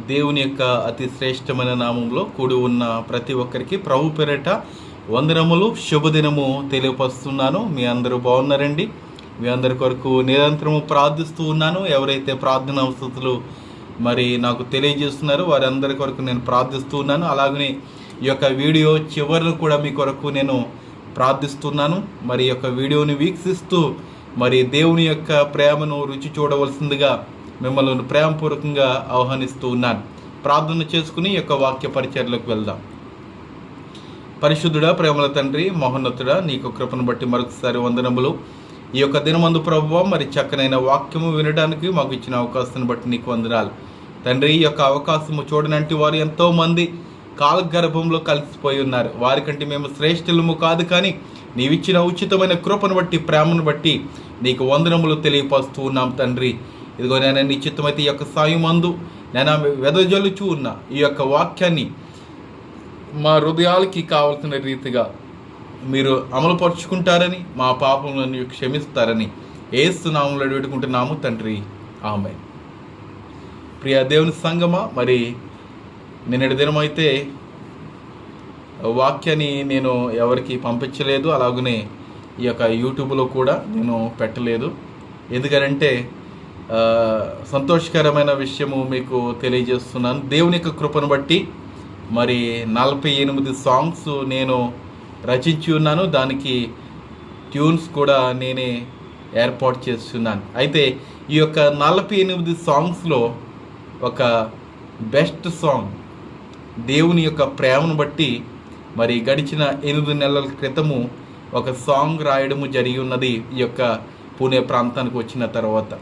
దేవుని యొక్క అతి శ్రేష్టమైన నామంలో కూడి ఉన్న ప్రతి ఒక్కరికి ప్రభు పేరట వందనములు శుభదినము తెలియపరుస్తున్నాను. మీ అందరూ బాగున్నారండి? మీ అందరి కొరకు నిరంతరము ప్రార్థిస్తూ ఉన్నాను. ఎవరైతే ప్రార్థన అవసరాలు మరి నాకు తెలియజేస్తున్నారో వారందరి కొరకు నేను ప్రార్థిస్తూ ఉన్నాను. అలాగనే ఈ యొక్క వీడియో చివరిలో కూడా మీ కొరకు నేను ప్రార్థిస్తున్నాను. మరి ఈ యొక్క వీడియోని వీక్షిస్తూ మరి దేవుని యొక్క ప్రేమను రుచి చూడవలసిందిగా మిమ్మల్ని ప్రేమపూర్వకంగా ఆహ్వానిస్తూ ఉన్నాను. ప్రార్థన చేసుకుని యొక్క వాక్య పరిచర్లకు వెళ్దాం. పరిశుద్ధుడా ప్రేమల తండ్రి మహోన్నతుడా నీకు కృపను బట్టి మరొకసారి వందనములు. ఈ యొక్క దినమందు ప్రభువ మరి చక్కనైన వాక్యము వినడానికి మాకు ఇచ్చిన అవకాశాన్ని బట్టి నీకు వందనాలు. తండ్రి ఈ యొక్క అవకాశము చూడనంటి వారు ఎంతో మంది కాలగర్భంలో కలిసిపోయి ఉన్నారు. వారికంటే మేము శ్రేష్ఠులము కాదు కానీ నీవిచ్చిన ఉచితమైన కృపను బట్టి ప్రేమను బట్టి నీకు వందనములు తెలియపరుస్తూ ఉన్నాం తండ్రి. ఇదిగో నేను నిశ్చితమైతే ఈ యొక్క సాయం అందు నేను వెదజల్లుచూ ఉన్న. ఈ యొక్క వాక్యాన్ని మా హృదయాలకి కావలసిన రీతిగా మీరు అమలుపరుచుకుంటారని మా పాపములను క్షమిస్తారని ఏస్తున్నాములు వేడుకుంటున్నాము తండ్రి. ఆమె ప్రియ దేవుని సంగమా మరి నిన్నటి దినమైతే వాక్యాన్ని నేను ఎవరికి పంపించలేదు అలాగనే ఈ యొక్క యూట్యూబ్లో కూడా నేను పెట్టలేదు. ఎందుకనంటే సంతోషకరమైన విషయము మీకు తెలియజేస్తున్నాను. దేవుని యొక్క కృపను బట్టి మరి నలభై ఎనిమిది సాంగ్స్ నేను రచించి ఉన్నాను. దానికి ట్యూన్స్ కూడా నేనే ఏర్పాటు చేస్తున్నాను. అయితే ఈ యొక్క నలభై ఎనిమిది సాంగ్స్లో ఒక బెస్ట్ సాంగ్ దేవుని యొక్క ప్రేమను బట్టి మరి గడిచిన ఎనిమిది నెలల క్రితము ఒక సాంగ్ రాయడము జరిగి ఉన్నది ఈ యొక్క పూణే ప్రాంతానికి వచ్చిన తర్వాత.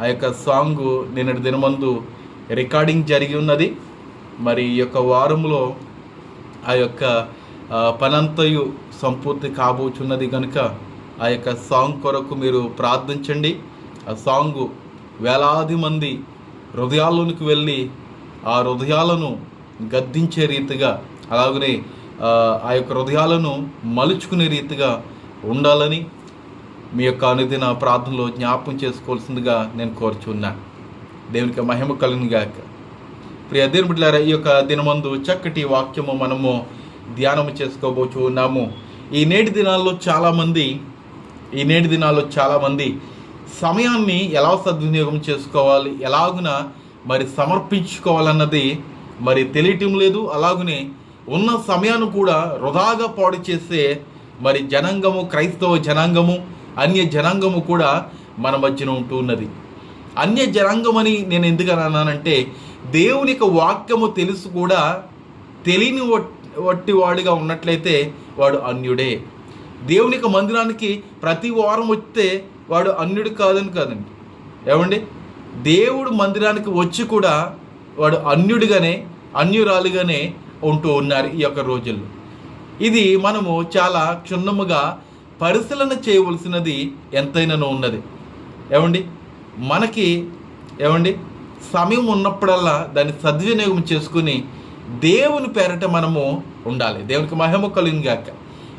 ఆ యొక్క సాంగ్ నిన్నటి దినమందు రికార్డింగ్ జరిగి ఉన్నది. మరి ఈ యొక్క వారంలో ఆ యొక్క పనంతయు సంపూర్తి కాబోచున్నది కనుక ఆ యొక్క సాంగ్ కొరకు మీరు ప్రార్థించండి. ఆ సాంగ్ వేలాది మంది హృదయాల్లోనికి వెళ్ళి ఆ హృదయాలను గద్దించే రీతిగా అలాగనే ఆ యొక్క హృదయాలను మలుచుకునే రీతిగా ఉండాలని మీ యొక్క అనుదిన ప్రార్థనలో జ్ఞాపం చేసుకోవాల్సిందిగా నేను కోరుచున్నాను దేవునికి మహిమ కలుగును ప్రియ దేవుని ఈ యొక్క దినమందు చక్కటి వాక్యము మనము ధ్యానము చేసుకోబోచు ఉన్నాము ఈ నేటి దినాల్లో చాలామంది ఈ నేటి దినాల్లో చాలామంది సమయాన్ని ఎలా సద్వినియోగం చేసుకోవాలి ఎలాగున మరి సమర్పించుకోవాలన్నది మరి తెలియటం లేదు. అలాగనే ఉన్న సమయాన్ని కూడా వృధాగా పాడు చేసే మరి జనాంగము క్రైస్తవ జనాంగము అన్య జనాంగము కూడా మన మధ్యన ఉంటూ ఉన్నది. అన్య జనాంగమని నేను ఎందుకు అన్నానంటే దేవుని యొక్క వాక్యము తెలుసు కూడా తెలియని వట్టి వాడిగా ఉన్నట్లయితే వాడు అన్యుడే. దేవుని యొక్క మందిరానికి ప్రతి వారం వస్తే వాడు అన్యుడు కాదని కాదండి. ఏమండి? దేవుడు మందిరానికి వచ్చి కూడా వాడు అన్యుడిగానే అన్యురాలుగానే ఉంటూ ఉన్నారు ఈ యొక్క రోజుల్లో. ఇది మనము చాలా క్షుణ్ణముగా పరిశీలన చేయవలసినది ఎంతైనానో ఉన్నది. ఏమండి? మనకి ఏమండి? సమయం ఉన్నప్పుడల్లా దాన్ని సద్వినియోగం చేసుకుని దేవుని పేరట మనము ఉండాలి. దేవునికి మహిమ కలుగుగాక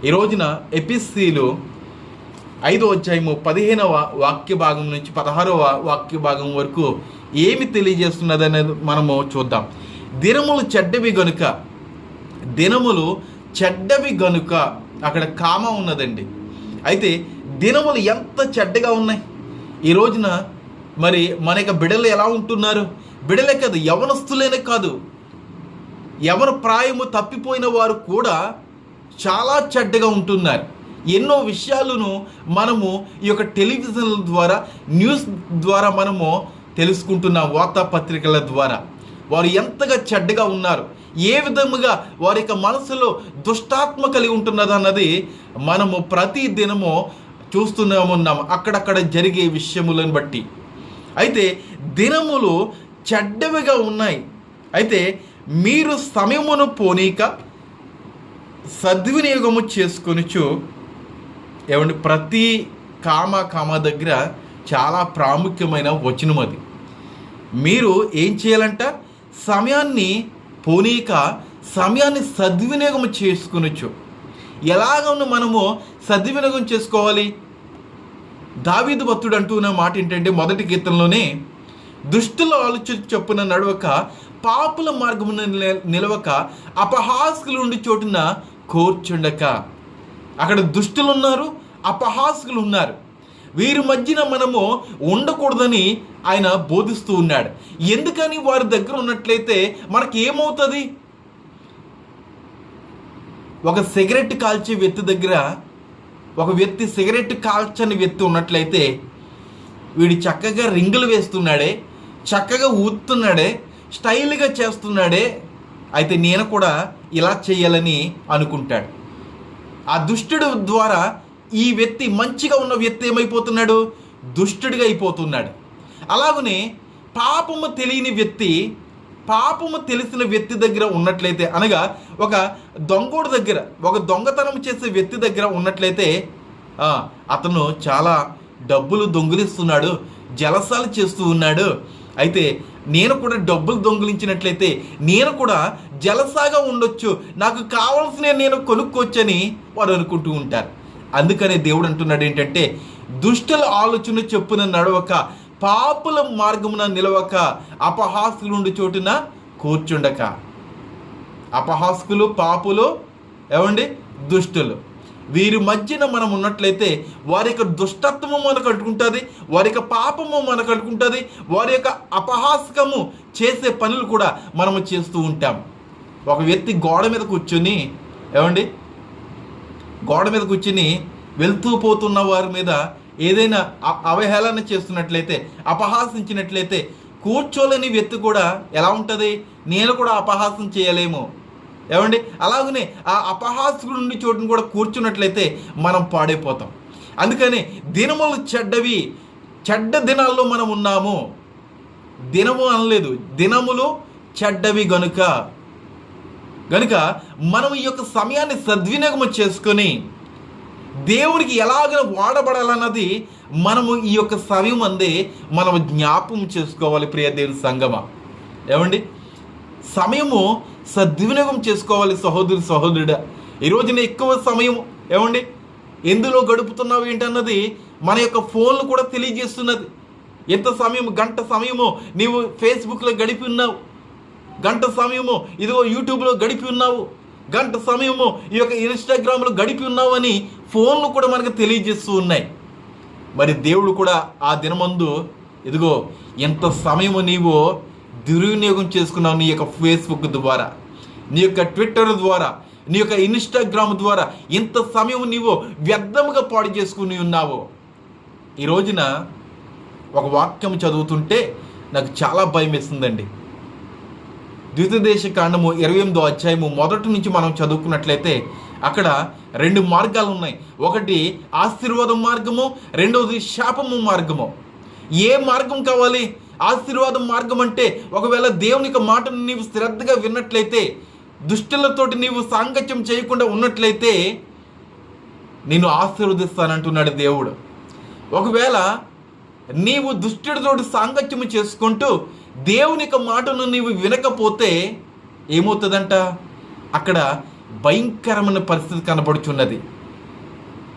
ఈ రోజున ఎపిస్సీలు ఐదో అధ్యాయము పదిహేనవ వాక్య భాగం నుంచి పదహారవ వాక్య భాగం వరకు ఏమి తెలియజేస్తున్నది అనేది మనము చూద్దాం. దినములు చెడ్డవి గనుక దినములు చెడ్డవి గనుక అక్కడ కామ ఉన్నదండి. అయితే దినములు ఎంత చెడ్డగా ఉన్నాయి? ఈ రోజున మరి మన యొక్క బిడలు ఎలా ఉంటున్నారు? బిడలే కాదు యవనస్తులేనే కాదు ఎవరు ప్రాయము తప్పిపోయిన వారు కూడా చాలా చెడ్డగా ఉంటున్నారు. ఎన్నో విషయాలను మనము ఈ యొక్క టెలివిజన్ల ద్వారా న్యూస్ ద్వారా మనము తెలుసుకుంటున్నాం వార్తాపత్రికల ద్వారా. వారు ఎంతగా చెడ్డగా ఉన్నారు? ఏ విధముగా వారి యొక్క మనసులో దుష్టాత్మ కలిగి ఉంటున్నది అన్నది మనము ప్రతి దినము చూస్తూనే ఉన్నాము. అక్కడక్కడ జరిగే విషయములను బట్టి. అయితే దినములు చెడ్డవిగా ఉన్నాయి. అయితే మీరు సమయమును పోనీక సద్వినియోగము చేసుకొనిచు ఏమండి ప్రతి కామ కామ దగ్గర చాలా ప్రాముఖ్యమైన వచనం అది. మీరు ఏం చేయాలంట? సమయాన్ని పోనీక సమయాన్ని సద్వినియోగం చేసుకునొచ్చు. ఎలాగను మనము సద్వినియోగం చేసుకోవాలి? దావీదు భక్తుడు అంటున్న మాట ఏంటంటే మొదటి గీతంలోనే దుష్టుల ఆలోచన చొప్పున నడవక పాపుల మార్గమున నిలవక అపహాస్కులు ఉండి చోటున కూర్చుండక. అక్కడ దుష్టులు ఉన్నారు అపహాస్కులు ఉన్నారు. వీరి మధ్యన మనము ఉండకూడదని ఆయన బోధిస్తూ ఉన్నాడు. ఎందుకని వారి దగ్గర ఉన్నట్లయితే మనకి ఏమవుతుంది ఒక సిగరెట్ కాల్చే వ్యక్తి దగ్గర ఒక వ్యక్తి సిగరెట్ కాల్చని వ్యక్తి ఉన్నట్లయితే వీడు చక్కగా రింగులు వేస్తున్నాడే చక్కగా ఊతున్నాడే స్టైల్గా చేస్తున్నాడే అయితే నేను కూడా ఇలా చేయాలని అనుకుంటాడు. ఆ దుష్టుడు ద్వారా ఈ వ్యక్తి మంచిగా ఉన్న వ్యక్తి ఏమైపోతున్నాడు? దుష్టుడిగా అయిపోతున్నాడు. అలాగనే పాపము తెలియని వ్యక్తి పాపము తెలిసిన వ్యక్తి దగ్గర ఉన్నట్లయితే అనగా ఒక దొంగోడు దగ్గర ఒక దొంగతనం చేసే వ్యక్తి దగ్గర ఉన్నట్లయితే అతను చాలా డబ్బులు దొంగిలిస్తున్నాడు జలసాలు చేస్తూ ఉన్నాడు. అయితే నేను కూడా డబ్బులు దొంగిలించినట్లయితే నేను కూడా జలసాగా ఉండొచ్చు. నాకు కావాల్సిన నేను కొనుక్కోవచ్చని వారు అనుకుంటూ ఉంటారు. అందుకనే దేవుడు అంటున్నాడు ఏంటంటే దుష్టుల ఆలోచన చెప్పున నడవక పాపుల మార్గమున నిలవక అపహాసులు ఉండి చోటున కూర్చుండక. అపహాస్కులు పాపులు ఏమండి? దుష్టులు. వీరి మధ్యన మనం ఉన్నట్లయితే వారి యొక్క దుష్టత్వము మనకు అడ్డుకుంటుంది వారి యొక్క పాపము మనకు అడ్డుకుంటుంది వారి యొక్క అపహాస్కము చేసే పనులు కూడా మనము చేస్తూ ఉంటాం. ఒక వ్యక్తి గోడ మీద కూర్చొని ఏమండి? గోడ మీద కూర్చుని వెళ్తూ పోతున్న వారి మీద ఏదైనా అ- అవహేళన చేస్తున్నట్లయితే అపహాసించినట్లయితే కూర్చోలేని వ్యక్తి కూడా ఎలా ఉంటుంది? నేను కూడా అపహాసం చేయలేము. ఏమండి? అలాగనే ఆ అపహాసకుడు నుండి చోటును కూడా కూర్చున్నట్లయితే మనం పాడైపోతాం. అందుకని దినములు చెడ్డవి చెడ్డ దినాల్లో మనం ఉన్నాము. దినము అనలేదు దినములు చెడ్డవి గనుక. కనుక మనం ఈ యొక్క సమయాన్ని సద్వినియోగం చేసుకొని దేవునికి ఎలాగ వాడబడాలన్నది మనము ఈ యొక్క సమయం అందే మనం జ్ఞాపం చేసుకోవాలి ప్రియ దేవుని సంగమ. ఏమండి? సమయము సద్వినియోగం చేసుకోవాలి సహోదరు సహోదరుడా. ఈ రోజున ఎక్కువ సమయం ఏమండి? ఎందులో గడుపుతున్నావు ఏంటన్నది మన యొక్క ఫోన్లు కూడా తెలియజేస్తున్నది. ఎంత సమయం గంట సమయము నీవు ఫేస్బుక్లో గడిపి ఉన్నావు. గంట సమయము ఇదిగో యూట్యూబ్లో గడిపి ఉన్నావు. గంట సమయము ఈ యొక్క ఇన్స్టాగ్రామ్లో గడిపి ఉన్నావు అని ఫోన్లు కూడా మనకు తెలియజేస్తూ ఉన్నాయి. మరి దేవుడు కూడా ఆ దినమందు ఇదిగో ఎంత సమయము నీవు దుర్వినియోగం చేసుకున్నావు నీ యొక్క ఫేస్బుక్ ద్వారా నీ యొక్క ట్విట్టర్ ద్వారా నీ యొక్క ఇన్స్టాగ్రామ్ ద్వారా ఇంత సమయం నీవు వ్యర్థముగా పాడు చేసుకుని ఉన్నావు. ఈ రోజున ఒక వాక్యం చదువుతుంటే నాకు చాలా భయం వేస్తుందండి ద్వితదేశ కాండము ఇరవై ఎనిమిదో అధ్యాయము మొదటి నుంచి మనం చదువుకున్నట్లయితే అక్కడ రెండు మార్గాలు ఉన్నాయి. ఒకటి ఆశీర్వాదం మార్గము రెండవది శాపము మార్గము. ఏ మార్గం కావాలి? ఆశీర్వాదం మార్గం అంటే ఒకవేళ దేవుని యొక్క మాటను నీవు శ్రద్ధగా విన్నట్లయితే దుష్టులతోటి నీవు సాంగత్యం చేయకుండా ఉన్నట్లయితే నేను ఆశీర్వదిస్తానంటున్నాడు దేవుడు. ఒకవేళ నీవు దుష్టుడితోటి సాంగత్యము చేసుకుంటూ దేవుని యొక్క మాటను నీవు వినకపోతే ఏమవుతుందంట? అక్కడ భయంకరమైన పరిస్థితి కనబడుచున్నది.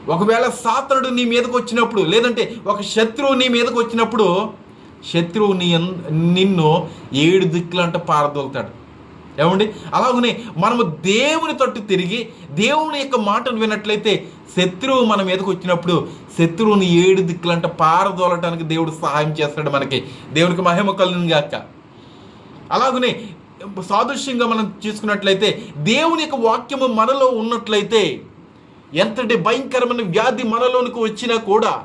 ఒకవేళ సాతనుడు నీ మీదకు వచ్చినప్పుడు లేదంటే ఒక శత్రువు నీ మీదకు వచ్చినప్పుడు శత్రువు నీ నిన్ను ఏడు దిక్కులంట పారదోలుతాడు. ఏమండి? అలాగనే మనము దేవుని తట్టు తిరిగి దేవుని యొక్క మాటను వినట్లయితే శత్రువు మన మీదకు వచ్చినప్పుడు శత్రువుని ఏడు దిక్కులంట పారదోలటానికి దేవుడు సహాయం చేస్తాడు మనకి. దేవునికి మహిమ కలుగును గాక. అలాగనే సాదృశ్యంగా మనం చూసుకున్నట్లయితే దేవుని యొక్క వాక్యము మనలో ఉన్నట్లయితే ఎంతటి భయంకరమైన వ్యాధి మనలోనికి వచ్చినా కూడా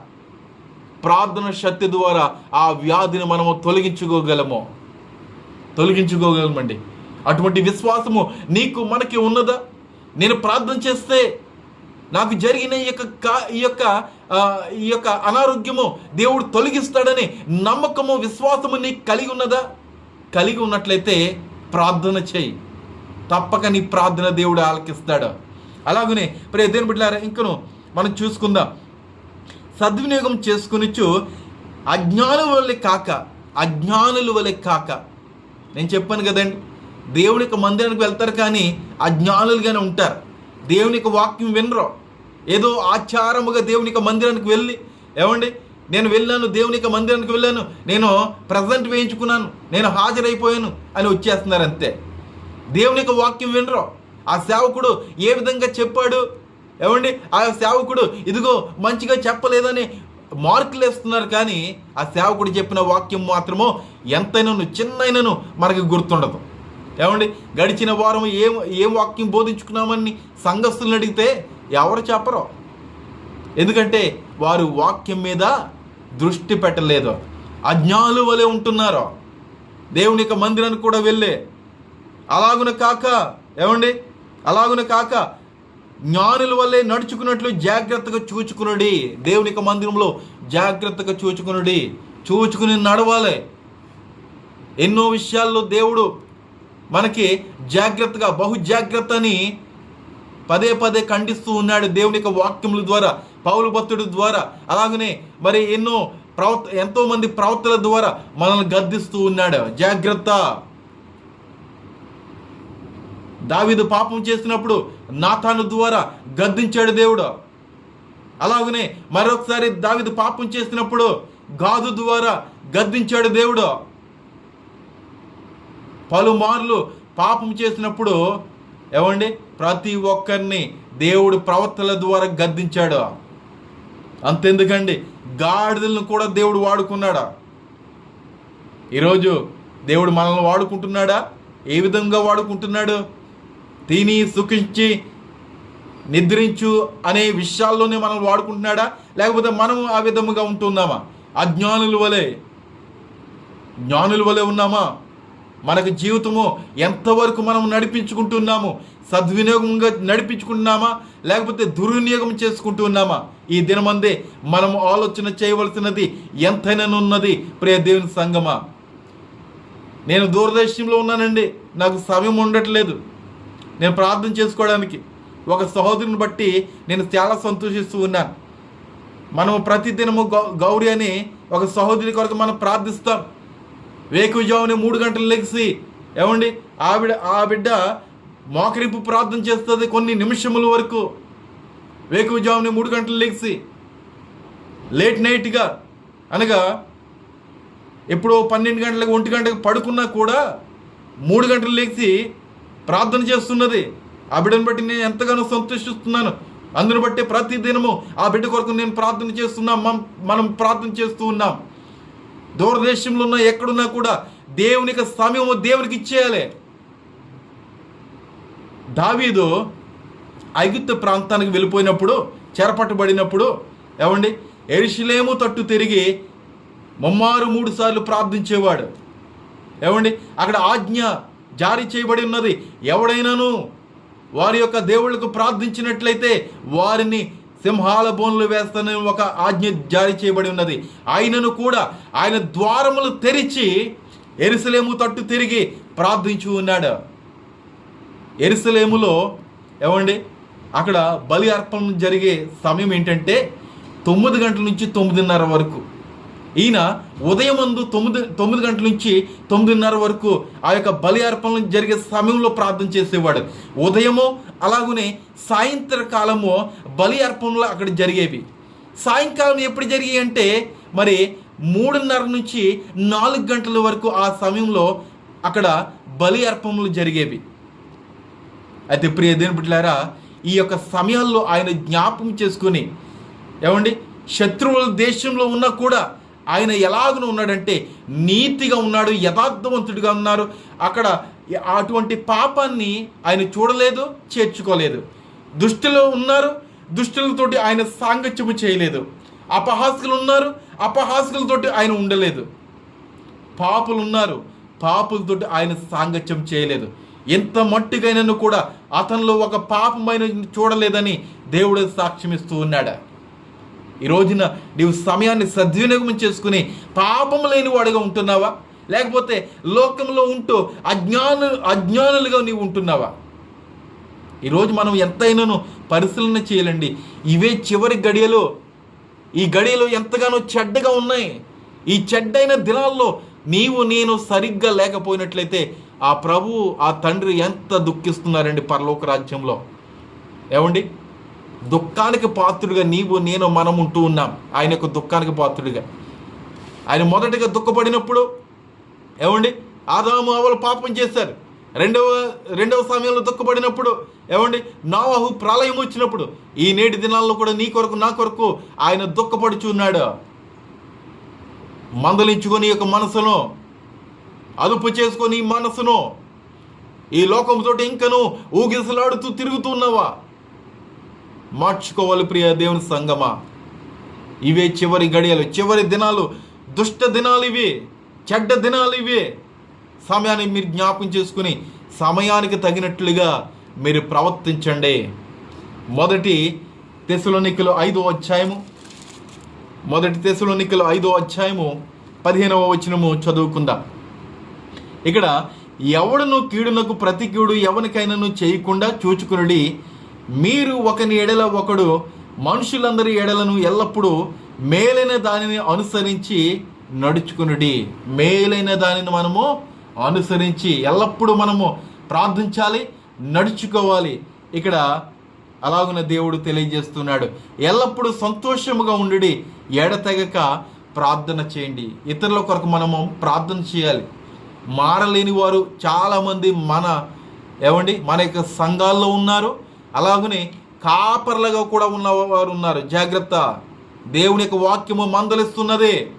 ప్రార్థన శక్తి ద్వారా ఆ వ్యాధిని మనము తొలగించుకోగలము. తొలగించుకోగలమండి. అటువంటి విశ్వాసము నీకు మనకి ఉన్నదా? నేను ప్రార్థన చేస్తే నాకు జరిగిన ఈ యొక్క కా- ఈ యొక్క ఈ యొక్క అనారోగ్యము దేవుడు తొలగిస్తాడని నమ్మకము విశ్వాసము నీకు కలిగి ఉన్నదా? కలిగి ఉన్నట్లయితే ప్రార్థన చేయి. తప్పక నీ ప్రార్థన దేవుడు ఆలకిస్తాడు. అలాగనే ప్రే దేని బిడ్డారా ఇంకను మనం చూసుకుందాం. సద్వినియోగం చేసుకునిచ్చు అజ్ఞానుల వలె కాక అజ్ఞానుల వలె కాక. నేను చెప్పాను కదండి దేవుని యొక్క మందిరానికి వెళ్తారు కానీ అజ్ఞానులుగానే ఉంటారు. దేవుని యొక్క వాక్యం వినరు. ఏదో ఆచారముగా దేవుని యొక్క మందిరానికి వెళ్ళి ఏమండి? నేను వెళ్ళాను దేవుని యొక్క మందిరానికి వెళ్ళాను నేను ప్రజెంట్ వేయించుకున్నాను నేను హాజరైపోయాను అని వచ్చేస్తున్నారు అంతే. దేవుని యొక్క వాక్యం వినరు. ఆ సేవకుడు ఏ విధంగా చెప్పాడు? ఏమండి? ఆ సేవకుడు ఇదిగో మంచిగా చెప్పలేదని మార్కులు వేస్తున్నారు కానీ ఆ సేవకుడు చెప్పిన వాక్యం మాత్రమో ఎంతైనాను చిన్నైనను మనకి గుర్తుండదు. ఏమండి గడిచిన వారం ఏం ఏం వాక్యం బోధించుకున్నామని సంఘస్థులను అడిగితే ఎవరు చెప్పరు. ఎందుకంటే వారు వాక్యం మీద దృష్టి పెట్టలేదు. అజ్ఞానులు వలె ఉంటున్నారు. దేవుని యొక్క మందిరానికి కూడా వెళ్ళే. అలాగున కాక ఏమండి అలాగున కాక జ్ఞానుల వల్లే నడుచుకున్నట్లు జాగ్రత్తగా చూచుకునుడి. దేవుని యొక్క మందిరంలో జాగ్రత్తగా చూచుకునుడి. చూచుకుని నడవాలి. ఎన్నో విషయాల్లో దేవుడు మనకి జాగ్రత్తగా బహుజాగ్రత్తని పదే పదే ఖండిస్తూ ఉన్నాడు దేవుని యొక్క వాక్యముల ద్వారా పౌలు భక్తుడి ద్వారా. అలాగనే మరి ఎన్నో ప్రవక్త ఎంతో మంది ప్రవక్తల ద్వారా మనల్ని గద్దిస్తూ ఉన్నాడు. జాగ్రత్త. దావిదు పాపం చేసినప్పుడు నాథాను ద్వారా గద్దించాడు దేవుడు. అలాగనే మరొకసారి దావిదు పాపం చేసినప్పుడు గాదు ద్వారా గద్దించాడు దేవుడు. పలుమార్లు పాపం చేసినప్పుడు ఏమండి? ప్రతి ఒక్కరిని దేవుడు ప్రవర్తల ద్వారా గద్దించాడు. అంతెందుకండి? గాడిదలను కూడా దేవుడు వాడుకున్నాడా? ఈరోజు దేవుడు మనల్ని వాడుకుంటున్నాడా? ఏ విధంగా వాడుకుంటున్నాడు? తిని సుఖించి నిద్రించు అనే విషయాల్లోనే మనం వాడుకుంటున్నాడా? లేకపోతే మనం ఆ విధముగా ఉంటున్నామా? అజ్ఞానుల వలె. జ్ఞానుల వలె ఉన్నామా? మనకు జీవితము ఎంతవరకు మనం నడిపించుకుంటున్నాము? సద్వినియోగంగా నడిపించుకుంటున్నామా? లేకపోతే దుర్వినియోగం చేసుకుంటూ ఉన్నామా ఈ దినమందే మనం ఆలోచన చేయవలసినది ఎంతైనా ఉన్నది ప్రియ దేవుని సంగమా? నేను దూరదర్శనంలో ఉన్నానండి. నాకు సమయం ఉండట్లేదు. నేను ప్రార్థన చేసుకోవడానికి. ఒక సహోదరుని బట్టి నేను చాలా సంతోషిస్తూ ఉన్నాను. మనము ప్రతిదినము గౌ గౌరీ అని ఒక సహోదరి కొరకు మనం ప్రార్థిస్తాం. వేకుజామునే మూడు గంటలు లెగిసి ఏమండి? ఆవిడ ఆ బిడ్డ మోకరింపు ప్రార్థన చేస్తుంది కొన్ని నిమిషముల వరకు. వేకుజామునే మూడు గంటలు లెగిసి లేట్ నైట్గా అనగా ఎప్పుడో పన్నెండు గంటలకు ఒంటి గంటలకు పడుకున్నా కూడా మూడు గంటలు లేచి ప్రార్థన చేస్తున్నది. ఆ బిడ్డను బట్టి నేను ఎంతగానో సంతోషిస్తున్నాను. అందును బట్టి ప్రతి దినము ఆ బిడ్డ కొరకు నేను ప్రార్థన చేస్తున్నాం మనం మనం ప్రార్థన చేస్తూ ఉన్నాం. దూరదేశంలో ఉన్న ఎక్కడున్నా కూడా దేవునికి సమయము దేవునికి ఇచ్చేయాలి. దావీదు ఐగుప్తు ప్రాంతానికి వెళ్ళిపోయినప్పుడు చెరపట్టబడినప్పుడు ఏమండి? ఎరిశిలేము తట్టు తిరిగి ముమ్మారు మూడు సార్లు ప్రార్థించేవాడు. ఏమండి? అక్కడ ఆజ్ఞ జారీ చేయబడి ఉన్నది. ఎవడైనాను వారి యొక్క దేవుళ్ళకు ప్రార్థించినట్లయితే వారిని సింహాల బోన్లు వేస్తానని ఒక ఆజ్ఞ జారీ చేయబడి ఉన్నది. ఆయనను కూడా ఆయన ద్వారములు తెరిచి ఎరుసలేము తట్టు తిరిగి ప్రార్థించు ఉన్నాడు. ఎరుసలేములో ఏమండి? అక్కడ బలి అర్పణ జరిగే సమయం ఏంటంటే తొమ్మిది గంటల నుంచి తొమ్మిదిన్నర వరకు. ఈయన ఉదయమందు తొమ్మిది తొమ్మిది గంటల నుంచి తొమ్మిదిన్నర వరకు ఆ యొక్క బలి అర్పణలు జరిగే సమయంలో ప్రార్థన చేసేవాడు. ఉదయము అలాగనే సాయంత్రకాలము బలి అర్పణలు అక్కడ జరిగేవి. సాయంకాలం ఎప్పుడు జరిగాయి అంటే మరి మూడున్నర నుంచి నాలుగు గంటల వరకు ఆ సమయంలో అక్కడ బలి అర్పణలు జరిగేవి. అయితే ప్రియ దేని బిడ్డలారా ఈ యొక్క సమయాల్లో ఆయన జ్ఞాపకం చేసుకుని ఏమండి శత్రువుల దేశంలో ఉన్నా కూడా ఆయన ఎలాగను ఉన్నాడంటే నీతిగా ఉన్నాడు యథార్థవంతుడిగా ఉన్నారు. అక్కడ అటువంటి పాపాన్ని ఆయన చూడలేదు చేర్చుకోలేదు. దుష్టిలో ఉన్నారు దుష్టులతోటి ఆయన సాంగత్యము చేయలేదు. అపహాస్యులు ఉన్నారు అపహాస్యులతోటి ఆయన ఉండలేదు. పాపులు ఉన్నారు పాపులతోటి ఆయన సాంగత్యం చేయలేదు. ఎంత మట్టుగైనను కూడా అతనిలో ఒక పాపమైన చూడలేదని దేవుడు సాక్ష్యమిస్తూ ఉన్నాడు. ఈ రోజున నీవు సమయాన్ని సద్వినియోగం చేసుకుని పాపం లేని వాడుగా ఉంటున్నావా? లేకపోతే లోకంలో ఉంటూ అజ్ఞాను అజ్ఞానులుగా నీవు ఉంటున్నావా? ఈరోజు మనం ఎంతైనాను పరిశీలన చేయాలండి. ఇవే చివరి గడియలో. ఈ గడియలు ఎంతగానో చెడ్డగా ఉన్నాయి. ఈ చెడ్డైన దినాల్లో నీవు నేను సరిగ్గా లేకపోయినట్లయితే ఆ ప్రభు ఆ తండ్రి ఎంత దుఃఖిస్తున్నారండి పరలోక రాజ్యంలో. ఏమండి? దుఃఖానికి పాత్రుడిగా నీవు నేను మనం ఉంటూ ఉన్నాం. ఆయన యొక్క దుఃఖానికి పాత్రుడిగా. ఆయన మొదటగా దుఃఖపడినప్పుడు ఏమండి? ఆదాము అవలు పాపం చేశారు. రెండవ రెండవ సమయంలో దుఃఖపడినప్పుడు ఏమండి? నావాహు ప్రళయం వచ్చినప్పుడు ఈ నేటి దినాల్లో కూడా నీ కొరకు నా కొరకు ఆయన దుఃఖపడుచున్నాడు మందలించుకొని యొక్క మనసును అదుపు చేసుకొని మనసును ఈ లోకంతో ఇంకను ఊగిసలాడుతూ తిరుగుతున్నావా మార్చుకోవాలి ప్రియ దేవుని సంగమా. ఇవే చివరి గడియలు చివరి దినాలు దుష్ట దినాలు ఇవి చెడ్డ దినాలు ఇవి. సమయాన్ని మీరు జ్ఞాపం చేసుకుని సమయానికి తగినట్లుగా మీరు ప్రవర్తించండి. మొదటి తెసులోనికలు ఐదో అధ్యాయము మొదటి తెసులోనికలు ఐదో అధ్యాయము పదిహేనవ వచనము చదువుకుందాం. ఇక్కడ ఎవడను కీడునకు ప్రతి కీడు ఎవరికైనాను చేయకుండా చూచుకునుడి మీరు ఒకని ఎడల ఒకడు మనుషులందరి ఎడలను ఎల్లప్పుడూ మేలైన దానిని అనుసరించి నడుచుకునుడి. మేలైన దానిని మనము అనుసరించి ఎల్లప్పుడూ మనము ప్రార్థించాలి నడుచుకోవాలి. ఇక్కడ అలాగున దేవుడు తెలియజేస్తున్నాడు. ఎల్లప్పుడూ సంతోషముగా ఉండి ఎడతెగక ప్రార్థన చేయండి. ఇతరుల కొరకు మనము ప్రార్థన చేయాలి. మారలేని వారు చాలామంది మన ఏమండి మన యొక్క సంఘాల్లో ఉన్నారు. అలాగనే కాపర్లుగా కూడా ఉన్నవారు ఉన్నారు. జాగ్రత్త. దేవుని యొక్క వాక్యము మందలిస్తున్నదే.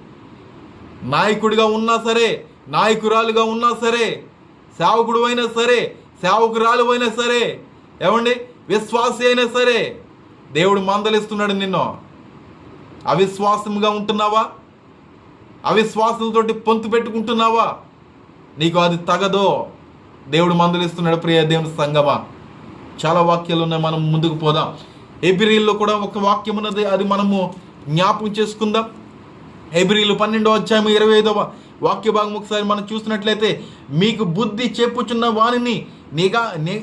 నాయకుడిగా ఉన్నా సరే నాయకురాలుగా ఉన్నా సరే సేవకుడు అయినా సరే సేవకురాలు అయినా సరే ఏమండి? విశ్వాసి అయినా సరే దేవుడు మందలిస్తున్నాడు నిన్ను. అవిశ్వాసంగా ఉంటున్నావా? అవిశ్వాసంతోటి పొంతు పెట్టుకుంటున్నావా? నీకు అది తగదో. దేవుడు మందలిస్తున్నాడు ప్రియ దేవుని సంగమా. చాలా వాక్యాలు ఉన్నాయి మనం ముందుకు పోదాం. ఎబ్రిల్లో కూడా ఒక వాక్యం ఉన్నది అది మనము జ్ఞాపకం చేసుకుందాం. ఎబ్రిలు పన్నెండో అధ్యాయం ఇరవై ఐదవ వాక్య భాగం ఒకసారి మనం చూసినట్లయితే మీకు బుద్ధి చెప్పుచున్న వానిని నిగా ని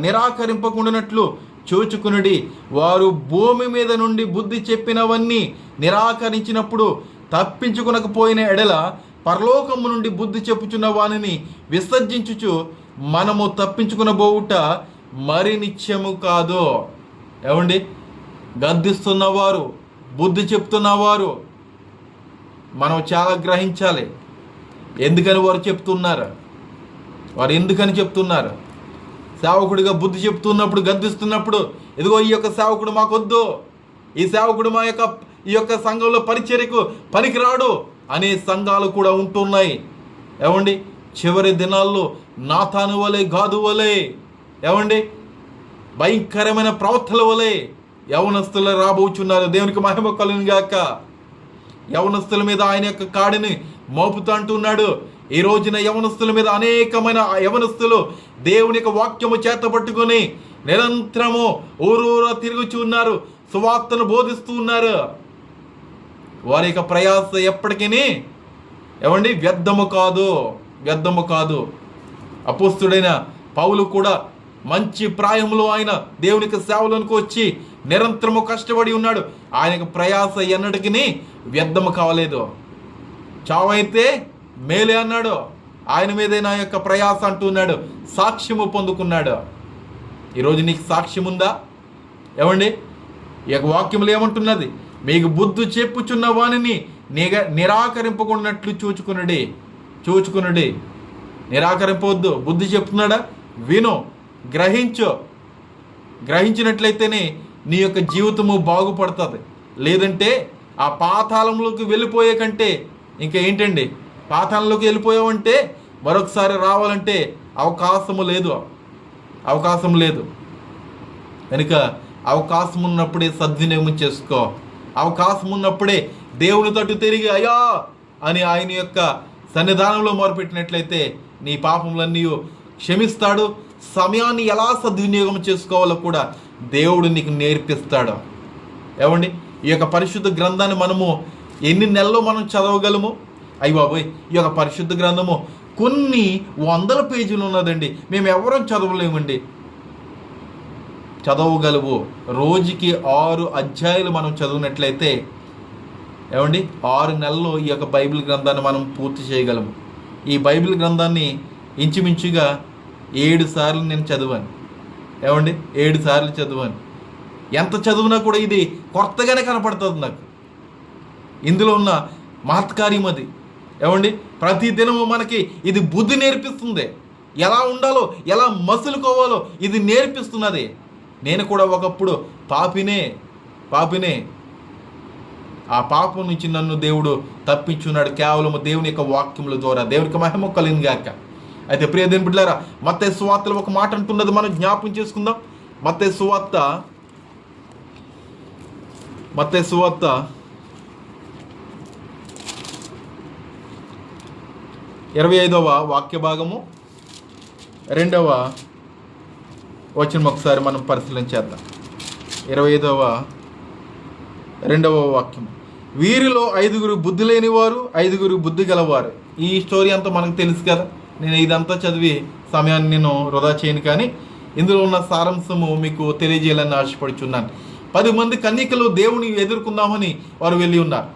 నిరాకరింపకుండానట్లు చూచుకునుడి. వారు భూమి మీద నుండి బుద్ధి చెప్పినవన్నీ నిరాకరించినప్పుడు తప్పించుకునకపోయిన ఎడల పరలోకము నుండి బుద్ధి చెప్పుచున్న వానిని విసర్జించుచు మనము తప్పించుకునబోవుట మరి నిత్యము కాదు. ఏమండి? గద్దిస్తున్నవారు బుద్ధి చెప్తున్నవారు మనం చాలా గ్రహించాలి. ఎందుకని వారు చెప్తున్నారు? వారు ఎందుకని చెప్తున్నారు? సేవకుడిగా బుద్ధి చెప్తున్నప్పుడు గద్దిస్తున్నప్పుడు ఇదిగో ఈ యొక్క సేవకుడు మాకొద్దు. ఈ సేవకుడు మా యొక్క ఈ యొక్క సంఘంలో పరిచర్యకు పనికిరాడు అనే సంఘాలు కూడా ఉంటున్నాయి. ఏమండి? చివరి దినాల్లో నాథాను వలే గాదు వలే ఏమండి? భయంకరమైన ప్రవర్తన వలె యవనస్తులు రాబోచున్నారు. దేవునికి మహిమ కలుగును గాక. యవనస్తుల మీద ఆయన యొక్క కాడిని మోపుతూ అంటున్నాడు. ఈ రోజున యవనస్తుల మీద అనేకమైన యవనస్తులు దేవుని యొక్క వాక్యము చేతపట్టుకొని నిరంతరము ఊరూరా తిరుగుచున్నారు సువార్తను బోధిస్తూ ఉన్నారు. వారి యొక్క ప్రయాస ఎప్పటికీ ఏమండి? వ్యర్థము కాదు. వ్యర్థము కాదు. అపోస్తుడైన పౌలు కూడా మంచి ప్రాయంలో ఆయన దేవునికి సేవలోనికి వచ్చి నిరంతరము కష్టపడి ఉన్నాడు. ఆయనకు ప్రయాస ఎన్నటికి వ్యర్థము కావలేదు చావైతే మేలే అన్నాడు. ఆయన మీదే నా యొక్క ప్రయాస అంటున్నాడు సాక్ష్యము పొందుకున్నాడు. ఈరోజు నీకు సాక్ష్యం ఉందా? ఏమండి? ఈ యొక్క వాక్యములు ఏమంటున్నది? మీకు బుద్ధి చెప్పుచున్న వానిని నిగ నిరాకరింపకున్నట్లు చూచుకునడి. చూచుకునడి. నిరాకరింపవద్దు. బుద్ధి చెప్తున్నాడా? విను. గ్రహించో. గ్రహించినట్లయితేనే నీ యొక్క జీవితము బాగుపడుతుంది. లేదంటే ఆ పాతాళంలోకి వెళ్ళిపోయే కంటే ఇంకా ఏంటండి? పాతాళంలోకి వెళ్ళిపోయావంటే మరొకసారి రావాలంటే అవకాశము లేదు. అవకాశం లేదు. కనుక అవకాశం ఉన్నప్పుడే సద్వినియోగం చేసుకో. అవకాశం ఉన్నప్పుడే దేవుని తట్టు తిరిగి అయ్యా అని ఆయన యొక్క సన్నిధానంలో మొరపెట్టినట్లయితే నీ పాపములన్నీ క్షమిస్తాడు. సమయాన్ని ఎలా సద్వినియోగం చేసుకోవాలో కూడా దేవుడు నీకు నేర్పిస్తాడు. ఏమండి? ఈ యొక్క పరిశుద్ధ గ్రంథాన్ని మనము ఎన్ని నెలల్లో మనం చదవగలము? అయ్యి బాబోయ్ ఈ యొక్క పరిశుద్ధ గ్రంథము కొన్ని వందల పేజీలు ఉన్నదండి. మేము ఎవరం చదవలేమండి. చదవగలవు. రోజుకి ఆరు అధ్యాయులు మనం చదివినట్లయితే ఏమండి? ఆరు నెలలు ఈ యొక్క బైబిల్ గ్రంథాన్ని మనం పూర్తి చేయగలము. ఈ బైబిల్ గ్రంథాన్ని ఇంచుమించుగా ఏడు సార్లు నేను చదివాను. ఏమండి? ఏడు సార్లు చదివాను. ఎంత చదివినా కూడా ఇది కొత్తగానే కనపడుతుంది నాకు. ఇందులో ఉన్న మహత్కార్యం అది. ఏమండి? ప్రతి దినము మనకి ఇది బుద్ధి నేర్పిస్తుంది. ఎలా ఉండాలో ఎలా మసులుకోవాలో ఇది నేర్పిస్తున్నది. నేను కూడా ఒకప్పుడు పాపినే పాపినే. ఆ పాపం నుంచి నన్ను దేవుడు తప్పించున్నాడు. కేవలం దేవుని యొక్క వాక్యముల ద్వారా. దేవునికి మహిమ కలిగింది గాక. అయితే ప్రియ దేని బిడ్డారా మత్తే సువార్తలో ఒక మాట అంటున్నది మనం జ్ఞాపం చేసుకుందాం. మత్తే సువార్త మత్తే సువార్త ఇరవై ఐదవ వాక్య భాగము రెండవ వచనం ఒకసారి మనం పరిశీలన చేద్దాం. ఇరవై ఐదవ రెండవ వాక్యం. వీరిలో ఐదుగురు బుద్ధి లేనివారు ఐదుగురు బుద్ధి గలవారు. ఈ స్టోరీ అంతా మనకు తెలుసు కదా. నేను ఇదంతా చదివి సమయాన్ని నేను వృధా చేయను కానీ ఇందులో ఉన్న సారాంశము మీకు తెలియజేయాలని ఆశపడుచున్నాను. పది మంది కన్యకలు దేవుని ఎదుర్కొందామని వారు వెళ్ళి ఉన్నారు.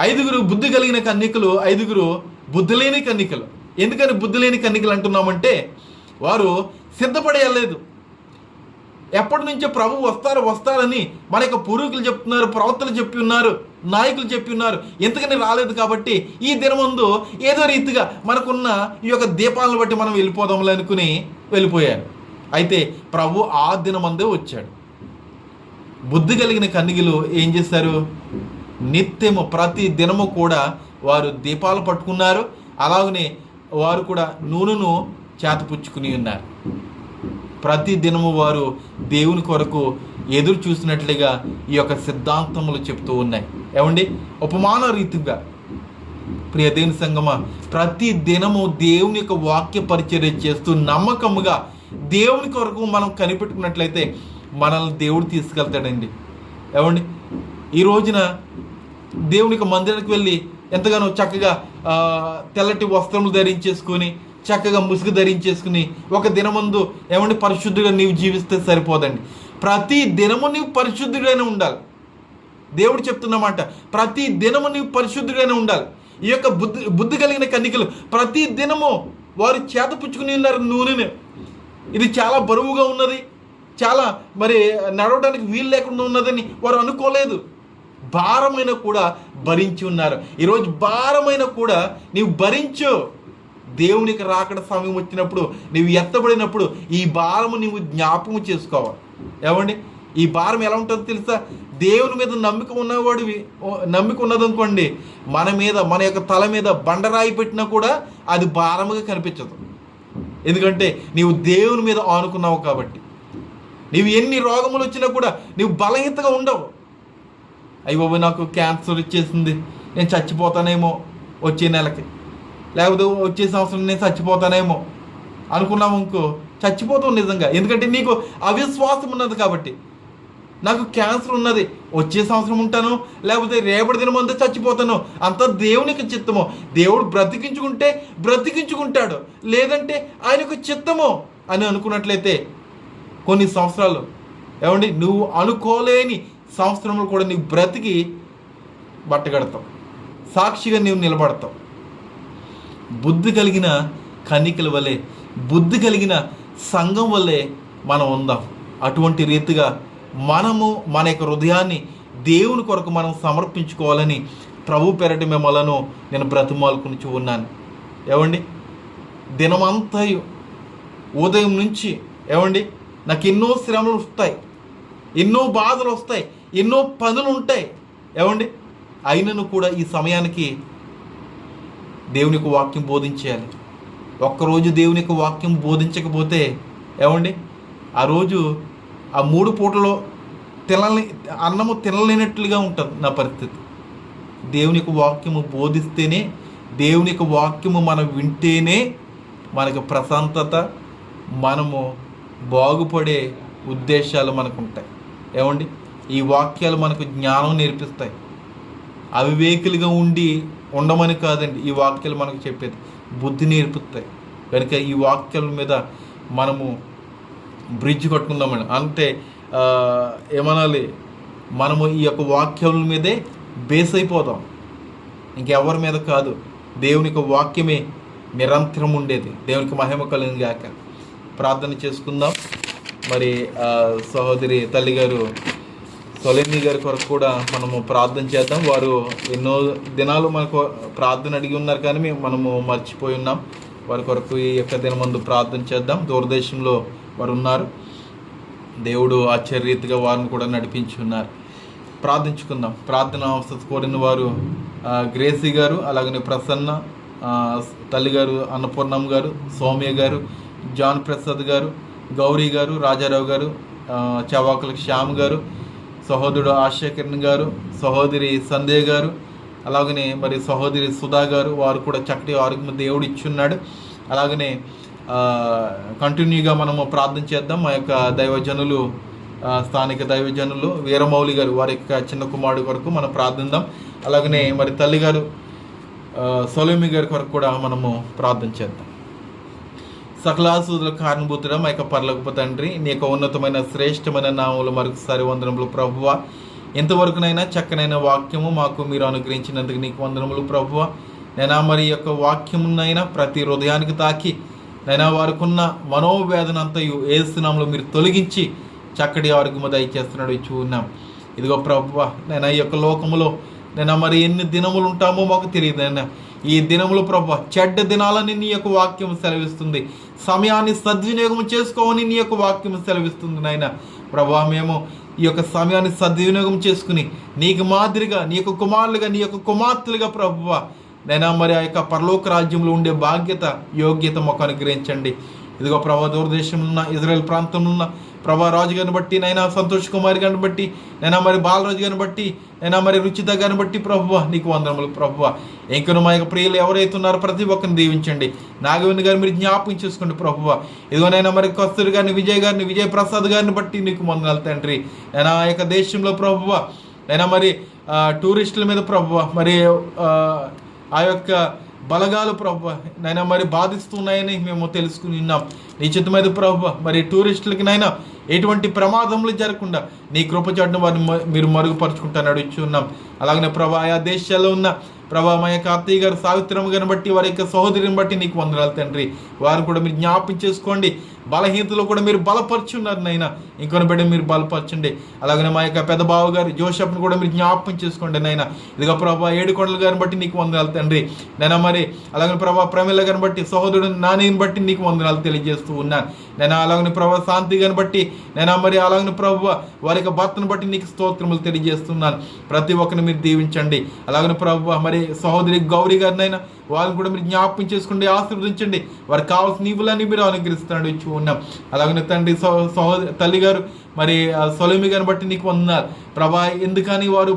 ఐదుగురు బుద్ధి కలిగిన కన్యకలు ఐదుగురు బుద్ధి లేని కన్యకలు. ఎందుకని బుద్ధి లేని కన్యకలు అంటున్నామంటే వారు సిద్ధపడేయలేదు. ఎప్పటి నుంచో ప్రభు వస్తారు వస్తారని మన యొక్క పూర్వీకులు చెప్తున్నారు ప్రవక్తలు చెప్పి ఉన్నారు. నాయకులు చెప్పి ఉన్నారు. ఎందుకని రాలేదు కాబట్టి ఈ దినమందు ఏదో రీతిగా మనకున్న ఈ యొక్క దీపాలను బట్టి మనం వెళ్ళిపోదాంలే అనుకుని వెళ్ళిపోయారు. అయితే ప్రభు ఆ దినమందే వచ్చాడు. బుద్ధి కలిగిన కన్నిగిలు ఏం చేశారు? నిత్యము ప్రతి దినము కూడా వారు దీపాలు పట్టుకున్నారు. అలాగనే వారు కూడా నూనెను చేతపుచ్చుకుని ఉన్నారు. ప్రతి దినము వారు దేవుని కొరకు ఎదురు చూసినట్లుగా ఈ యొక్క సిద్ధాంతములు చెప్తూ ఉన్నాయి. ఏమండి? ఉపమాన రీతిగా. ప్రియ దేవుని సంగమ ప్రతి దినము దేవుని యొక్క వాక్య పరిచర్య చేస్తూ నమ్మకముగా దేవుని కొరకు మనం కనిపెట్టుకున్నట్లయితే మనల్ని దేవుడు తీసుకెళ్తాడండి. ఏమండి? ఈ రోజున దేవుని యొక్క మందిరానికి వెళ్ళి ఎంతగానో చక్కగా తెల్లటి వస్త్రములు ధరించేసుకొని చక్కగా ముసుగు ధరించేసుకుని ఒక దినమందు ఏమండి పరిశుద్ధుడిగా నీవు జీవిస్తే సరిపోదండి. ప్రతి దినము నీవు పరిశుద్ధుడైనా ఉండాలి. దేవుడు చెప్తున్నమాట ప్రతి దినము నీవు పరిశుద్ధుడైనా ఉండాలి. ఈ యొక్క బుద్ధి బుద్ధి కలిగిన కన్నికలు ప్రతి దినము వారు చేతపుచ్చుకుని ఉన్నారు నూనెని. ఇది చాలా బరువుగా ఉన్నది చాలా మరి నడవడానికి వీలు లేకుండా ఉన్నదని వారు అనుకోలేదు. భారమైన కూడా భరించి ఉన్నారు. ఈరోజు భారమైన కూడా నీవు భరించు. దేవునికి రాకడ సమయం వచ్చినప్పుడు నీవు ఎత్తబడినప్పుడు ఈ భారము నీవు జ్ఞాపకం చేసుకోవాలి. ఏమండి? ఈ భారం ఎలా ఉంటుందో తెలుసా? దేవుని మీద నమ్మిక ఉన్నవాడివి. ఓ- నమ్మిక ఉన్నదనుకోండి మన మీద మన యొక్క తల మీద బండరాయి పెట్టినా కూడా అది భారముగా కనిపించదు. ఎందుకంటే నీవు దేవుని మీద ఆనుకున్నావు కాబట్టి. నీవు ఎన్ని రోగములు వచ్చినా కూడా నీవు బలహీనతగా ఉండవు. అయ్యి బాబు నాకు క్యాన్సర్ వచ్చేసింది నేను చచ్చిపోతానేమో వచ్చే నెలకి. లేకపోతే వచ్చే సంవత్సరం నేను చచ్చిపోతానేమో అనుకున్నావు ఇంకో చచ్చిపోతావు నిజంగా. ఎందుకంటే నీకు అవిశ్వాసం ఉన్నది కాబట్టి. నాకు క్యాన్సర్ ఉన్నది. వచ్చే సంవత్సరం ఉంటాను లేకపోతే రేపటి దినం అంతా చచ్చిపోతాను. అంత దేవునికి చిత్తము. దేవుడు బ్రతికించుకుంటే బ్రతికించుకుంటాడు. లేదంటే ఆయనకు చిత్తము అని అనుకున్నట్లయితే కొన్ని సంవత్సరాలు ఏమండి నువ్వు అనుకోలేని సంవత్సరంలో కూడా నీవు బ్రతికి బట్టగడతావు సాక్షిగా నీవు నిలబడతావు. బుద్ధి కలిగిన కన్నికల వలె బుద్ధి కలిగిన సంఘం వల్లే మనం ఉందాం. అటువంటి రీతిగా మనము మన యొక్క హృదయాన్ని దేవుని కొరకు మనం సమర్పించుకోవాలని ప్రభు పెరటి మిమ్మలను నేను బ్రతిమాలుకునిచి ఉన్నాను. ఏమండి? దినమంతా ఉదయం నుంచి ఏమండి? నాకు ఎన్నో శ్రమలు వస్తాయి. ఎన్నో బాధలు వస్తాయి. ఎన్నో పనులు ఉంటాయి. ఏమండి? అయినను కూడా ఈ సమయానికి దేవునికి వాక్యం బోధించేయాలి. ఒక్కరోజు దేవునికి వాక్యం బోధించకపోతే ఏమండి? ఆ రోజు ఆ మూడు పూటలో తినలే అన్నము తినలేనట్లుగా ఉంటుంది నా పరిస్థితి. దేవుని యొక్క వాక్యము బోధిస్తేనే దేవుని యొక్క వాక్యము మనం వింటేనే మనకు ప్రశాంతత మనము బాగుపడే ఉద్దేశాలు మనకు ఉంటాయి ఏమండి? ఈ వాక్యాలు మనకు జ్ఞానం నేర్పిస్తాయి. అవివేకులుగా ఉండి ఉండమని కాదండి ఈ వాక్యాలు మనకు చెప్పేది. బుద్ధి నేర్పుతాయి కనుక ఈ వాక్యాల మీద మనము బ్రిడ్జ్ కట్టుకుందామని. అంటే ఏమనాలి మనము ఈ యొక్క వాక్యం మీదే బేస్ అయిపోతాం. ఇంకెవరి మీద కాదు. దేవుని యొక్క వాక్యమే నిరంతరం ఉండేది. దేవునికి మహిమ కలిగిన గాక. ప్రార్థన చేసుకుందాం. మరి సహోదరి తల్లి గారు సొలేని గారి కొరకు కూడా మనము ప్రార్థన చేద్దాం. వారు ఎన్నో దినాలు మనకు ప్రార్థన అడిగి ఉన్నారు కానీ మనము మర్చిపోయి ఉన్నాం. వారి కొరకు ఈ యొక్క దిన ముందు ప్రార్థన చేద్దాం. దూరదేశంలో వారు ఉన్నారు దేవుడు ఆశ్చర్యరీతిగా వారిని కూడా నడిపించి ఉన్నారు. ప్రార్థించుకుందాం. ప్రార్థన అవసరం కోరిన వారు గ్రేసీ గారు అలాగనే ప్రసన్న తల్లి గారు అన్నపూర్ణం గారు సౌమ్య గారు జాన్ ప్రసాద్ గారు గౌరీ గారు రాజారావు గారు చవాకుల శ్యామ్ గారు సహోదరుడు ఆశాకిరణ్ గారు సహోదరి సందే గారు అలాగనే మరి సహోదరి సుధా గారు వారు కూడా చక్కటి ఆరోగ్యం దేవుడు ఇచ్చున్నాడు అలాగనే కంటిన్యూగా మనము ప్రార్థన చేద్దాం. మా యొక్క దైవజనులు స్థానిక దైవజనులు వీరమౌళి గారు వారి యొక్క చిన్న కుమారుడు కొరకు మనం ప్రార్థిద్దాం. అలాగనే మరి తల్లి గారు సొలోమి గారి కొరకు కూడా మనము ప్రార్థన చేద్దాం. సకలాసుల కారణభూతుడ మా యొక్క పర్లకు తండ్రి నీ యొక్క ఉన్నతమైన శ్రేష్టమైన నామములు మరొకసారి వందనములు ప్రభువ. ఇంతవరకునైనా చక్కనైన వాక్యము మాకు మీరు అనుగ్రహించినందుకు నీకు వందనములు ప్రభువ. నేనా మరి యొక్క వాక్యమునైనా ప్రతి హృదయానికి తాకి నైనా వారికున్న మనోవేదన అంతయు ఏసునాములు మీరు తొలగించి చక్కటి ఆరోగ్యము దయచేస్తున్నాడు ఇచ్చి ఉన్నాం ఇదిగో ప్రభు నేను ఈ యొక్క లోకములో నేను మరి ఎన్ని దినములు ఉంటామో మాకు తెలియదు నేను. ఈ దినములు ప్రభు చెడ్డ దినాలని నీ యొక్క వాక్యం సెలవిస్తుంది. సమయాన్ని సద్వినియోగం చేసుకోవని నీ యొక్క వాక్యం సెలవిస్తుంది నాయన ప్రభా మేము ఈ యొక్క సమయాన్ని సద్వినియోగం చేసుకుని నీకు మాదిరిగా నీ యొక్క కుమారులుగా నీ యొక్క కుమార్తెలుగా ప్రభువ నైనా మరి ఆ యొక్క పరలోక రాజ్యంలో ఉండే బాధ్యత యోగ్యత మాకు అనుగ్రహించండి. ఇదిగో ప్రభా దూరదేశంలో ఉన్న ఇజ్రాయెల్ ప్రాంతంలో ఉన్న ప్రభా రాజు గారిని బట్టి నైనా సంతోష్ కుమార్ గారిని బట్టి నైనా మరి బాలరాజు గారిని బట్టి నైనా మరి రుచిత గారిని బట్టి ప్రభువ నీకు వందనములు ప్రభువ ఇంకను మా యొక్క ప్రియులు ఎవరైతే ఉన్నారో ప్రతి ఒక్కరిని దీవించండి. నాగవేణి గారిని మీరు జ్ఞాపకం చేసుకోండి ప్రభువ ఇదిగోనైనా మరి కస్తూరి గారిని విజయ్ గారిని విజయ్ ప్రసాద్ గారిని బట్టి నీకు వందనాలు తండ్రి. నేను ఆ యొక్క దేశంలో ప్రభువ అయినా మరి టూరిస్టుల మీద ప్రభువ మరి ఆ, యొక్క బలగాలు ప్రభు నైనా మరి బాధిస్తున్నాయని మేము తెలుసుకుని ఉన్నాం. నిశ్చితమైన ప్రభు మరి టూరిస్టులకి నైనా ఎటువంటి ప్రమాదములు జరగకుండా నీ కృపచాటును వారిని మ- మీరు మరుగుపరుచుకుంటాను నడుచున్నాం అలాగనే ప్రభా ఆయా దేశాల్లో ఉన్న ప్రభా మా యొక్క అత్తయ్య గారు సావిత్రమ్మ గారిని బట్టి వారి యొక్క సహోదరిని బట్టి నీకు వందనాలు తండ్రి. వారు కూడా మీరు జ్ఞాపం చేసుకోండి. బలహీనతలో కూడా మీరు బలపరుచున్నారు నైనా ఇంకొని బిడ్డ మీరు బలపరచండి. అలాగనే మా యొక్క పెద్ద బావ గారు జోషప్ను కూడా మీరు జ్ఞాపకం చేసుకోండి నైనా ఇదిగో ప్రభా ఏడుకొండల గారిని బట్టి నీకు వందనాలు తండ్రి. నేను మరి అలాగనే ప్రభా ప్రమిళ గారిని బట్టి సహోదరుడు నానిని బట్టి నీకు వందనాలు తెలియజేస్తూ ఉన్నాను. నేను అలాగనే ప్రభా శాంతి గారిని బట్టి నేను మరి అలాగనే ప్రభు వారి యొక్క భర్తను బట్టి నీకు స్తోత్రములు తెలియజేస్తున్నాను. ప్రతి ఒక్కరిని మీరు దీవించండి. అలాగనే ప్రభు మరి సహోదరి గౌరీ గారినైనా వాళ్ళని కూడా మీరు జ్ఞాపకం చేసుకోండి ఆశీర్వదించండి. వారికి కావాల్సిన నీవులన్నీ మీరు అనుగ్రహిస్తున్నాడు ఇచ్చి ఉన్నాం. అలాగనే తండ్రి సహోదరి తల్లి గారు మరి సొలమి గారిని బట్టి నీకు వందన్నారు ప్రభా ఎందుకని వారు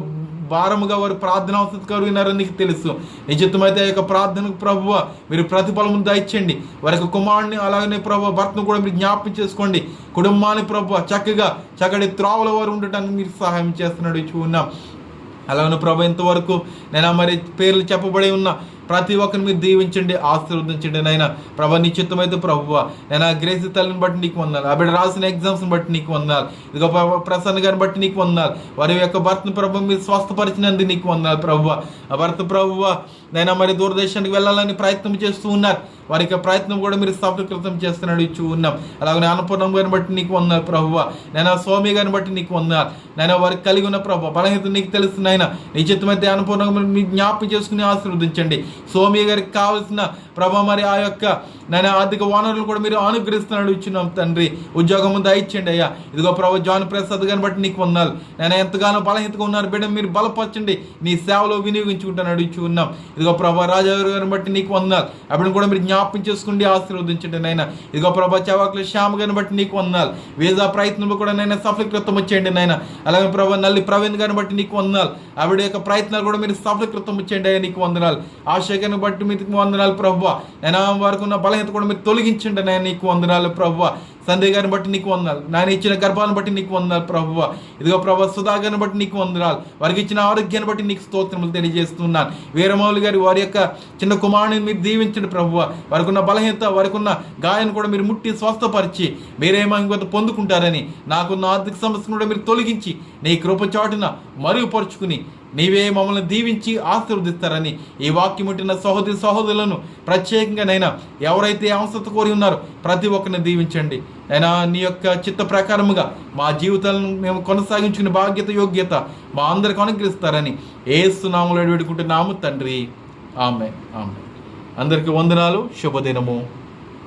భారముగా వారు ప్రార్థన అవసరం విన్నారని నీకు తెలుసు. నిశ్చితమైతే ఆ యొక్క ప్రార్థనకు ప్రభువ మీరు ప్రతిఫలము దయచేయండి. వారి యొక్క కుమారుని అలాగనే ప్రభు భర్తను కూడా మీరు జ్ఞాపకం చేసుకోండి. కుటుంబాన్ని ప్రభు చక్కగా చక్కటి త్రోవల వారు ఉండటానికి మీరు సహాయం చేస్తున్నాడు. ఇచ్చి ఉన్నాం అలాగే ప్రభు ఇంతవరకు నేను మరి పేర్లు చెప్పబడి ఉన్న ప్రతి ఒక్కరిని మీరు దీవించండి ఆశీర్వదించండి నాయన. ప్రభా నిశ్చితమైతే ప్రభువ నేను ఆ గ్రేసి తల్లిని బట్టి నీకు వందాలి ఆవిడ రాసిన ఎగ్జామ్స్ని బట్టి నీకు వందాలి ఇదిగో ప్రసన్న గారిని బట్టి నీకు వందాలి వారి యొక్క భర్తను ప్రభు మీరు స్వస్థపరిచినందుకు నీకు వందాలి ప్రభువ ఆ భర్త ప్రభువ నైనా మరి దూరదేశానికి వెళ్ళాలని ప్రయత్నం చేస్తూ ఉన్నారు. వారి యొక్క ప్రయత్నం కూడా మీరు సఫలీకృతం చేస్తున్నాడు ఇచ్చి ఉన్నాం. అలాగే అన్నపూర్ణం గారిని బట్టి నీకు వందారు ప్రభువ. నేను స్వామి గారిని బట్టి నీకు వందారు నేను వారికి కలిగి ఉన్న ప్రభు బలహీనత నీకు తెలుసు నాయన నిశ్చితమైతే అన్నపూర్ణంగా మీ జ్ఞాపకం చేసుకుని ఆశీర్వదించండి. స్వామి గారికి కావాల్సిన ప్రభా మరి ఆ యొక్క నేను ఆర్థిక వనరులు కూడా మీరు అనుగ్రహిస్తున్నాడు ఇచ్చినాం తండ్రి. ఉద్యోగం దయచేయండి అయ్యా. ఇదిగో ప్రభు జాన్ ప్రసాద్ గారిని బట్టి నీకు వందాలు నేను ఎంతగానో బలహీనతగా ఉన్నారు బిడ్డ మీరు బలపరచండి. నీ సేవలో వినియోగించుకుంటున్నాడు ఇచ్చి ఉన్నాం. ఇదిగో ప్రభా రాజాగారు గారిని బట్టి నీకు వందాలు అప్పుడు కూడా మీరు జ్ఞాపకం చేసుకుండి ఆశీర్వదించండి నాయన. ఇదిగో ప్రభా చవాకుల శ్యామ గారిని బట్టి నీకు వందాలు వీసా ప్రయత్నంలో కూడా నైనా సఫలీకృతం వచ్చేయండి నాయన. అలాగే ప్రభా నల్లి ప్రవీణ్ గారిని బట్టి నీకు వందాలు ఆవిడ యొక్క ప్రయత్నాలు కూడా మీరు సఫలీకృతం వచ్చేయండి అయ్యా నీకు వందనాలు. ఆశగారిని బట్టి మీకు వందనాలు ప్రభు. నేను వారికి ఉన్న బలహీనత కూడా మీరు తొలగించండి నేను నీకు వందనాలు ప్రభు. తండ్రి గారిని బట్టి నీకు వందనాలు. నాయన ఇచ్చిన గర్భాన్ని బట్టి నీకు వందనాలు ప్రభువ. ఇదిగో ప్రభు సుధాగారిని బట్టి నీకు వందనాలు. వారికి ఇచ్చిన ఆరోగ్యాన్ని బట్టి నీకు స్తోత్రములు తెలియజేస్తున్నాను. వీరమౌలి గారి వారి యొక్క చిన్న కుమారుని మీరు దీవించండి ప్రభువ. వారికి ఉన్న బలహీనత వారికి ఉన్న గాయాన్ని కూడా మీరు ముట్టి స్వస్థపరిచి మీరేమో ఇంకొంత పొందుకుంటారని నాకున్న ఆర్థిక సమస్యను కూడా మీరు తొలగించి నీ కృప చాటున మరుగుపరుచుకుని నీవే మమ్మల్ని దీవించి ఆశీర్వదిస్తారని ఈ వాక్యం ఉంటున్న సహోదరి సహోదరులను ప్రత్యేకంగా నైనా ఎవరైతే అవసరత కోరి ఉన్నారో ప్రతి ఒక్కరిని దీవించండి. అయినా నీ యొక్క చిత్త ప్రకారముగా మా జీవితాలను మేము కొనసాగించుకునే బాధ్యత యోగ్యత మా అందరికి అనుగ్రహిస్తారని ఏసునామలో వేడుకుంటున్నాము తండ్రి. ఆమె ఆమె అందరికీ వందనాలు. శుభదినము.